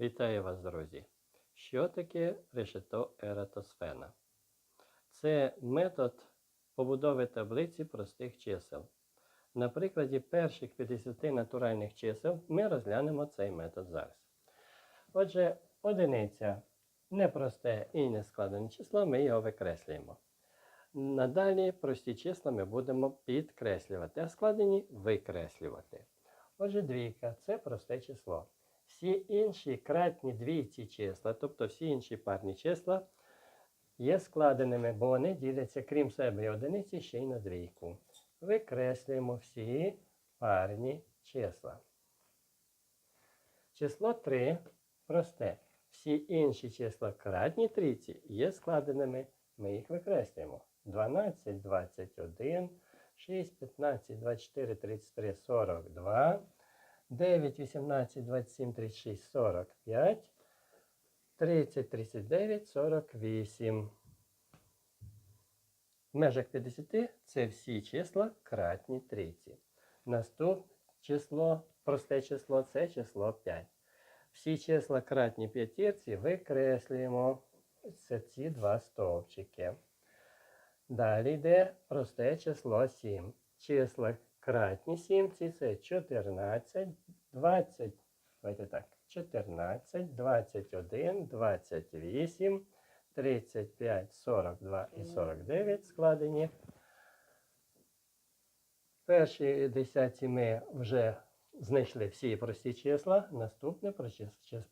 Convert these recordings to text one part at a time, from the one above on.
Вітаю вас, друзі! Що таке решето ератосфена? Це метод побудови таблиці простих чисел. На прикладі перших 50 натуральних чисел ми розглянемо цей метод зараз. Отже, одиниця непросте і не складене число, ми його викреслюємо. Надалі прості числа ми будемо підкреслювати, а складені викреслювати. Отже, двійка це просте число. Всі інші кратні двійці числа, тобто всі інші парні числа, є складеними, бо вони діляться, крім себе і одиниці, ще й на двійку. Викреслюємо всі парні числа. Число 3 просте. Всі інші числа кратні трійці є складеними, ми їх викреслюємо. 12, 21, 6, 15, 24, 33, 42. 9, 18, 27, 36, 45, 30, 39, 48. В межах 50 це всі числа кратні трійці. Наступне число, просте число це число 5. Всі числа кратні п'ятірці викреслюємо це ці два стовпчики. Далі йде просте число 7. Числа кратні сімці це 14, 20, давайте так, 14, 21, 28, 35, 42 і 49 складені. Перші десятці ми вже знайшли всі прості числа. Наступне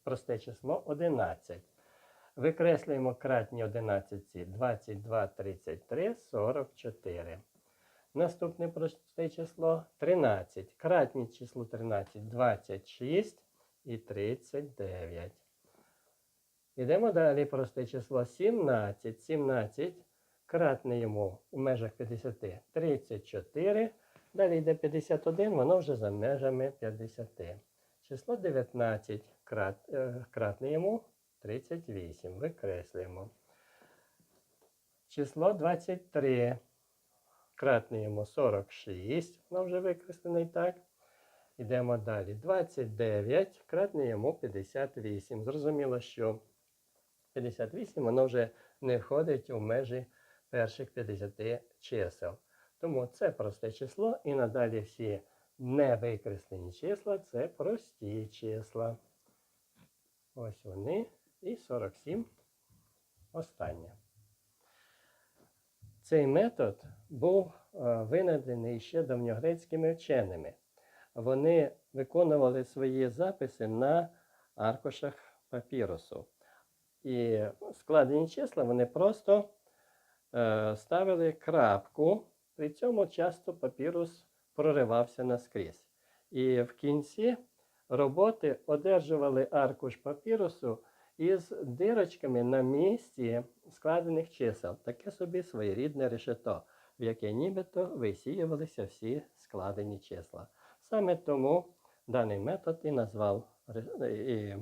просте число 11. Викреслюємо кратні 11, 22, 33, 44. Наступне просте число 13. Кратні число 13 26 і 39. Йдемо далі. Просте число 17. 17. Кратне йому у межах 50 34. Далі йде 51, воно вже за межами 50. Число 19. Крат, е, кратне йому 38. Викреслюємо. Число 23. Кратне йому 46, воно вже викреслений так. Йдемо далі. 29, кратне йому 58. Зрозуміло, що 58 воно вже не входить у межі перших 50 чисел. Тому це просте число, і надалі всі невикреслені числа це прості числа. Ось вони. І 47 останнє. Цей метод був е, винайдений ще давньогрецькими вченими. Вони виконували свої записи на аркушах папірусу. І складені числа вони просто е, ставили крапку, при цьому часто папірус проривався наскрізь. І в кінці роботи одержували аркуш папірусу із дирочками на місці складених чисел. Таке собі своєрідне решето, в яке нібито висіювалися всі складені числа. Саме тому даний метод і назвав і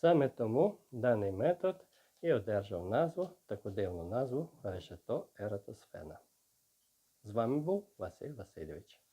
саме тому даний метод і одержав назву, таку дивну назву решето Ератосфена. З вами був Василь Васильович.